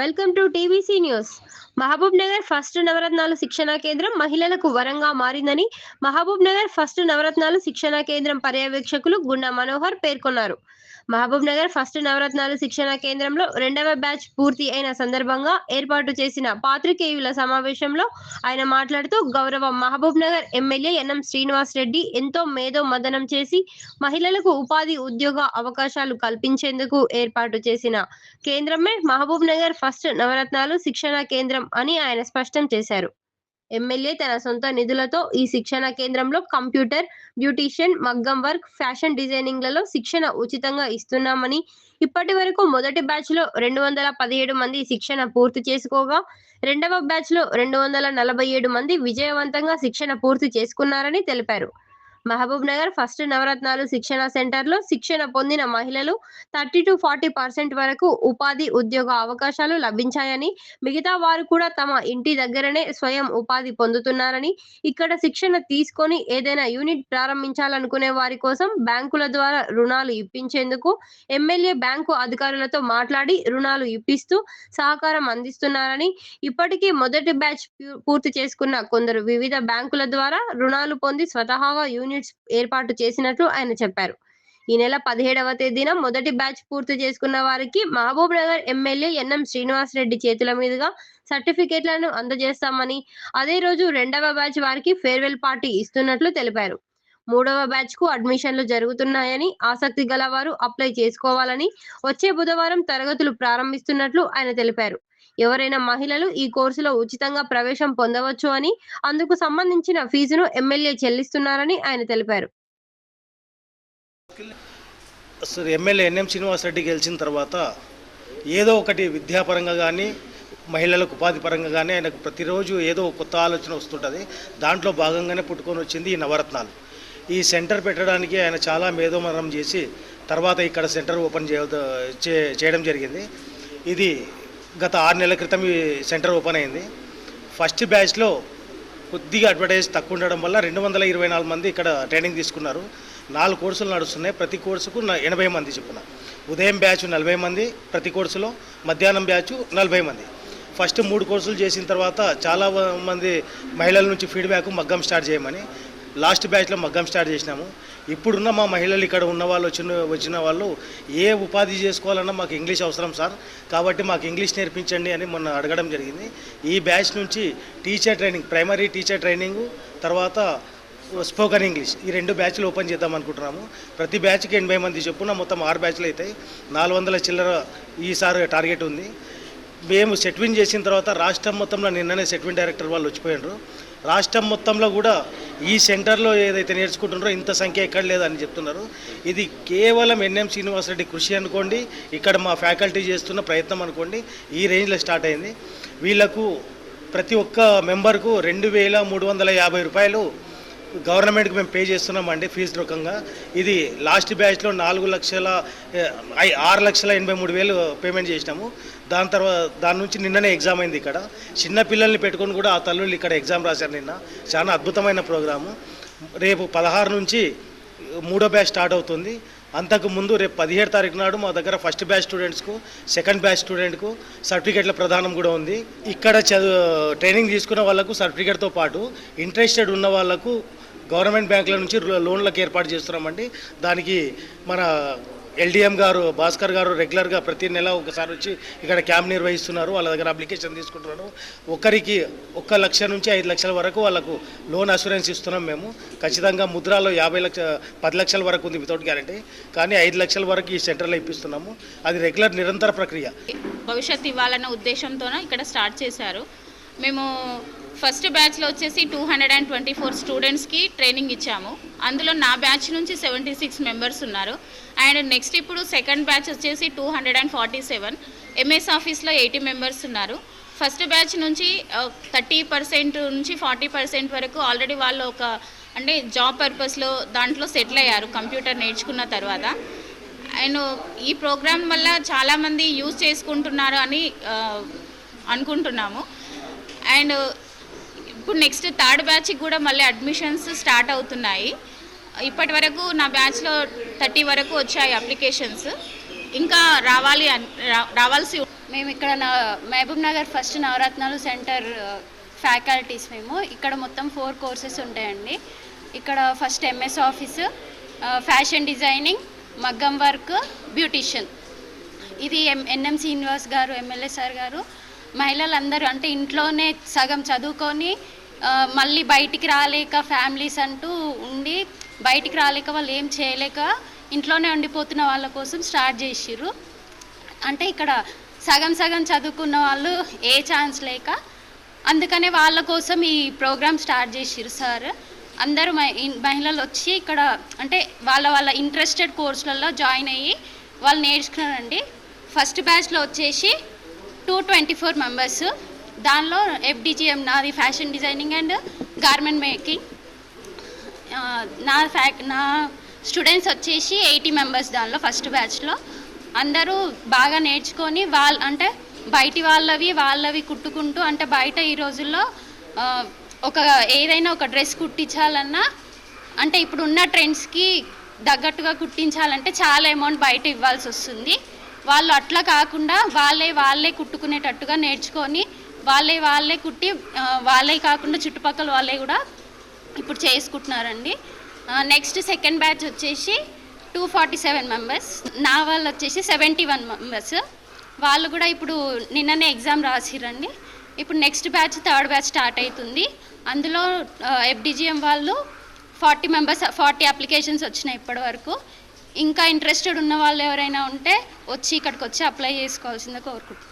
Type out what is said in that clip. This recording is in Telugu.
Welcome to TVC news. Mahbubnagar first నవరత్నాలు శిక్షణా కేంద్రం మహిళలకు వరంగా మారిందని మహబూబ్ నగర్ ఫస్ట్ నవరత్నాలు శిక్షణా కేంద్రం పర్యవేక్షకులు గుండా మనోహర్ పేర్కొన్నారు. మహబూబ్ నగర్ ఫస్ట్ నవరత్నాలు శిక్షణా కేంద్రంలో రెండవ బ్యాచ్ పూర్తి అయిన సందర్భంగా ఏర్పాటు చేసిన పాత్రికేయుల సమావేశంలో ఆయన మాట్లాడుతూ గౌరవ మహబూబ్ నగర్ ఎమ్మెల్యే ఎన్ఎం శ్రీనివాస్ రెడ్డి ఎంతో మేధో మదనం చేసి మహిళలకు ఉపాధి ఉద్యోగ అవకాశాలు కల్పించేందుకు ఏర్పాటు చేసిన కేంద్రమే మహబూబ్ నగర్ ఫస్ట్ నవరత్నాలు శిక్షణ కేంద్రం అని ఆయన స్పష్టం చేశారు. ఎమ్మెల్యే తన సొంత నిధులతో ఈ శిక్షణ కేంద్రంలో కంప్యూటర్ బ్యూటీషియన్ మగ్గం వర్క్ ఫ్యాషన్ డిజైనింగ్లలో శిక్షణ ఉచితంగా ఇస్తున్నామని ఇప్పటి వరకు మొదటి బ్యాచ్లో రెండు వందల పదిహేడు మంది శిక్షణ పూర్తి చేసుకోగా రెండవ బ్యాచ్లో రెండు వందల నలభై ఏడు మంది విజయవంతంగా శిక్షణ పూర్తి చేసుకున్నారని తెలిపారు. మహబూబ్ నగర్ ఫస్ట్ నవరత్నాలు శిక్షణ సెంటర్లో శిక్షణ పొందిన మహిళలు థర్టీ టు ఫార్టీ పర్సెంట్ వరకు ఉపాధి ఉద్యోగ అవకాశాలు లభించాయని మిగతా వారు కూడా తమ ఇంటి దగ్గరనే స్వయం ఉపాధి పొందుతున్నారని ఇక్కడ శిక్షణ తీసుకొని ఏదైనా యూనిట్ ప్రారంభించాలనుకునే వారి కోసం బ్యాంకుల ద్వారా రుణాలు ఇప్పించేందుకు ఎమ్మెల్యే బ్యాంకు అధికారులతో మాట్లాడి రుణాలు ఇప్పిస్తూ సహకారం అందిస్తున్నారని ఇప్పటికీ మొదటి బ్యాచ్ పూ- పూర్తి చేసుకున్న కొందరు వివిధ బ్యాంకుల ద్వారా రుణాలు పొంది స్వతహాగా యూనిట్స్ ఏర్పాటు చేసినట్లు ఆయన చెప్పారు. ఈ నెల పదిహేడవ తేదీన మొదటి బ్యాచ్ పూర్తి చేసుకున్న వారికి మహబూబ్ నగర్ ఎమ్మెల్యే ఎన్ఎం శ్రీనివాస్ రెడ్డి చేతుల మీదుగా సర్టిఫికేట్లను అందజేస్తామని అదే రోజు రెండవ బ్యాచ్ వారికి ఫేర్వెల్ పార్టీ ఇస్తున్నట్లు తెలిపారు. మూడవ బ్యాచ్కు అడ్మిషన్లు జరుగుతున్నాయని ఆసక్తి గలవారు అప్లై చేసుకోవాలని వచ్చే బుధవారం తరగతులు ప్రారంభిస్తున్నట్లు ఆయన తెలిపారు. ఎవరైనా మహిళలు ఈ కోర్సులో ఉచితంగా ప్రవేశం పొందవచ్చు అని అందుకు సంబంధించిన ఫీజును ఎమ్మెల్యే చెల్లిస్తున్నారని ఆయన తెలిపారు. అసలు ఎమ్మెల్యే ఎన్ఎం శ్రీనివాసరెడ్డి గెలిచిన తర్వాత ఏదో ఒకటి విద్యాపరంగా కానీ మహిళలకు ఉపాధి పరంగా కానీ ఆయనకు ప్రతిరోజు ఏదో కొత్త ఆలోచన వస్తుంటుంది. దాంట్లో భాగంగానే పుట్టుకొని వచ్చింది ఈ నవరత్నాలు. ఈ సెంటర్ పెట్టడానికి ఆయన చాలా మేధోమనం చేసి తర్వాత ఇక్కడ సెంటర్ ఓపెన్ చేయ చేయడం జరిగింది. ఇది గత ఆరు నెలల క్రితం ఈ సెంటర్ ఓపెన్ అయింది. ఫస్ట్ బ్యాచ్లో కొద్దిగా అడ్వర్టైజ్ తక్కువ ఉండడం వల్ల రెండు వందల ఇరవై నాలుగు మంది ఇక్కడ ట్రైనింగ్ తీసుకున్నారు. నాలుగు కోర్సులు నడుస్తున్నాయి. ప్రతి కోర్సుకు ఎనభై మంది చొప్పున. ఉదయం బ్యాచ్ నలభై మంది ప్రతి కోర్సులో మధ్యాహ్నం బ్యాచ్ నలభై మంది. ఫస్ట్ మూడు కోర్సులు చేసిన తర్వాత చాలా మంది మహిళల నుంచి ఫీడ్బ్యాక్ మగ్గం స్టార్ట్ చేయమని లాస్ట్ బ్యాచ్లో మగ్గం స్టార్ట్ చేసినాము. ఇప్పుడున్న మా మహిళలు ఇక్కడ ఉన్న వాళ్ళు వచ్చిన వచ్చిన వాళ్ళు ఏ ఉపాధి చేసుకోవాలన్నా మాకు ఇంగ్లీష్ అవసరం సార్. కాబట్టి మాకు ఇంగ్లీష్ నేర్పించండి అని మొన్న అడగడం జరిగింది. ఈ బ్యాచ్ నుంచి teacher training primary teacher training తర్వాత స్పోకన్ ఇంగ్లీష్ ఈ రెండు బ్యాచ్లు ఓపెన్ చేద్దాం అనుకుంటున్నాము. ప్రతి బ్యాచ్కి ఎనభై మంది చెప్పున మొత్తం ఆరు బ్యాచ్లు అవుతాయి. నాలుగు వందల చిల్లర ఈసారి టార్గెట్ ఉంది. మేము సెట్విన్ చేసిన తర్వాత రాష్ట్రం మొత్తంలో నిన్ననే సెట్విన్ డైరెక్టర్ వాళ్ళు వచ్చిపోయినారు. రాష్ట్రం మొత్తంలో కూడా ఈ సెంటర్లో ఏదైతే నేర్చుకుంటున్నారో ఇంత సంఖ్య ఎక్కడ లేదని చెప్తున్నారు. ఇది కేవలం ఎన్ఎం శ్రీనివాసరెడ్డి కృషి అనుకోండి ఇక్కడ మా ఫ్యాకల్టీ చేస్తున్న ప్రయత్నం అనుకోండి ఈ రేంజ్లో స్టార్ట్ అయింది. వీళ్ళకు ప్రతి ఒక్క మెంబర్కు రెండు వేల మూడు వందల యాభై రూపాయలు గవర్నమెంట్కి మేము పే చేస్తున్నామండి ఫీజు రకంగా. ఇది లాస్ట్ బ్యాచ్లో నాలుగు లక్షల ఐ- ఆరు లక్షల ఎనభై మూడు వేలు పేమెంట్ చేసినాము. దాని తర్వాత దాని నుంచి నిన్ననే ఎగ్జామ్ అయింది ఇక్కడ. చిన్న పిల్లల్ని పెట్టుకొని కూడా ఆ తల్లులు ఇక్కడ ఎగ్జామ్ రాశారు నిన్న. చాలా అద్భుతమైన ప్రోగ్రాము. రేపు పదహారు నుంచి మూడో బ్యాచ్ స్టార్ట్ అవుతుంది. అంతకు ముందు రేపు పదిహేడు తారీఖు నాడు మా దగ్గర ఫస్ట్ బ్యాచ్ స్టూడెంట్స్కు సెకండ్ బ్యాచ్ స్టూడెంట్కు సర్టిఫికేట్ల ప్రధానం కూడా ఉంది. ఇక్కడ చదువు ట్రైనింగ్ తీసుకున్న వాళ్ళకు సర్టిఫికేట్తో పాటు ఇంట్రెస్టెడ్ ఉన్న వాళ్ళకు గవర్నమెంట్ బ్యాంకుల నుంచి లోన్లకు ఏర్పాటు చేస్తున్నామండి. దానికి మన ఎల్డిఎం గారు భాస్కర్ గారు రెగ్యులర్గా ప్రతి నెల ఒకసారి వచ్చి ఇక్కడ క్యాంప్ నిర్వహిస్తున్నారు. వాళ్ళ దగ్గర అప్లికేషన్ తీసుకుంటున్నారు. ఒకరికి ఒక్క లక్ష నుంచి ఐదు లక్షల వరకు వాళ్ళకు లోన్ అసూరెన్స్ ఇస్తున్నాం మేము. ఖచ్చితంగా ముద్రాలో యాభై లక్ష పది లక్షల వరకు ఉంది వితౌట్ గ్యారంటీ. కానీ ఐదు లక్షల వరకు ఈ సెంటర్లో ఇప్పిస్తున్నాము. అది రెగ్యులర్ నిరంతర ప్రక్రియ. భవిష్యత్తు ఇవ్వాలన్న ఉద్దేశంతోనే ఇక్కడ స్టార్ట్ చేశారు. మేము ఫస్ట్ బ్యాచ్లో వచ్చేసి two hundred and twenty four స్టూడెంట్స్కి ట్రైనింగ్ ఇచ్చాము. అందులో నా బ్యాచ్ నుంచి సెవెంటీ సిక్స్ మెంబర్స్ ఉన్నారు. అండ్ నెక్స్ట్ ఇప్పుడు సెకండ్ బ్యాచ్ వచ్చేసి two hundred and forty seven MS ఆఫీస్లో ఎయిటీ మెంబర్స్ ఉన్నారు. ఫస్ట్ బ్యాచ్ నుంచి థర్టీ పర్సెంట్ నుంచి ఫార్టీ పర్సెంట్ వరకు ఆల్రెడీ వాళ్ళు ఒక అంటే జాబ్ పర్పస్లో దాంట్లో సెటిల్ అయ్యారు కంప్యూటర్ నేర్చుకున్న తర్వాత. అండ్ ఈ ప్రోగ్రామ్ వల్ల చాలామంది యూజ్ చేసుకుంటున్నారు అని అనుకుంటున్నాము. అండ్ ఇప్పుడు నెక్స్ట్ థర్డ్ బ్యాచ్కి కూడా మళ్ళీ అడ్మిషన్స్ స్టార్ట్ అవుతున్నాయి. ఇప్పటి వరకు నా బ్యాచ్లో థర్టీ వరకు వచ్చాయి అప్లికేషన్స్ ఇంకా రావాలి రావాల్సి మేము ఇక్కడ నా మహబూబ్ నగర్ ఫస్ట్ నవరత్నాలు సెంటర్ ఫ్యాకల్టీస్ మేము. ఇక్కడ మొత్తం ఫోర్ కోర్సెస్ ఉంటాయండి. ఇక్కడ first MS office fashion designing మగ్గం వర్క్ బ్యూటిషియన్ ఇది ఎం ఎన్ఎం శ్రీనివాస్ గారు ఎమ్మెల్యే సార్ గారు మహిళలందరూ అంటే ఇంట్లోనే సగం చదువుకొని మళ్ళీ బయటికి రాలేక ఫ్యామిలీస్ అంటూ ఉండి బయటికి రాలేక వాళ్ళు ఏం చేయలేక ఇంట్లోనే ఉండిపోతున్న వాళ్ళ కోసం స్టార్ట్ చేసిర్రు. అంటే ఇక్కడ సగం సగం చదువుకున్న వాళ్ళు ఏ ఛాన్స్ లేక అందుకనే వాళ్ళ కోసం ఈ ప్రోగ్రామ్ స్టార్ట్ చేసిర్రు సార్. అందరూ మహిళలు వచ్చి ఇక్కడ అంటే వాళ్ళ వాళ్ళ ఇంట్రెస్టెడ్ కోర్సులలో జాయిన్ అయ్యి వాళ్ళు నేర్చుకున్నారండి. ఫస్ట్ బ్యాచ్లో వచ్చేసి టూ ట్వంటీ ఫోర్ మెంబర్స్ దానిలో ఎఫ్డిజిఎం నాది fashion designing and garment making నా ఫ్యా నా స్టూడెంట్స్ వచ్చేసి ఎయిటీ మెంబర్స్ దానిలో ఫస్ట్ బ్యాచ్లో అందరూ బాగా నేర్చుకొని వాళ్ళ అంటే బయటి వాళ్ళవి వాళ్ళవి కుట్టుకుంటూ అంటే బయట ఈ రోజుల్లో ఒక ఏదైనా ఒక డ్రెస్ కుట్టించాలన్నా అంటే ఇప్పుడున్న ట్రెండ్స్కి తగ్గట్టుగా కుట్టించాలంటే చాలా అమౌంట్ బయట ఇవ్వాల్సి వస్తుంది. వాళ్ళు అట్లా కాకుండా వాళ్ళే వాళ్ళే కుట్టుకునేటట్టుగా నేర్చుకొని వాళ్ళే వాళ్ళే కుట్టి వాళ్ళే కాకుండా చుట్టుపక్కల వాళ్ళే కూడా ఇప్పుడు చేసుకుంటున్నారండి. నెక్స్ట్ సెకండ్ బ్యాచ్ వచ్చేసి టూ ఫార్టీ సెవెన్ మెంబర్స్ నా వాళ్ళు వచ్చేసి సెవెంటీ వన్ మెంబర్స్ వాళ్ళు కూడా ఇప్పుడు నిన్ననే ఎగ్జామ్ రాసిరండి. ఇప్పుడు next batch third batch start అవుతుంది అందులో ఎఫ్డిజిఎం వాళ్ళు ఫార్టీ మెంబర్స్ ఫార్టీ అప్లికేషన్స్ వచ్చినాయి ఇప్పటి వరకు ఇంకా ఇంట్రెస్టెడ్ ఉన్న వాళ్ళు ఎవరైనా ఉంటే వచ్చి ఇక్కడికి వచ్చి అప్లై చేసుకోవాల్సిందే కోరుకుంటున్నాను.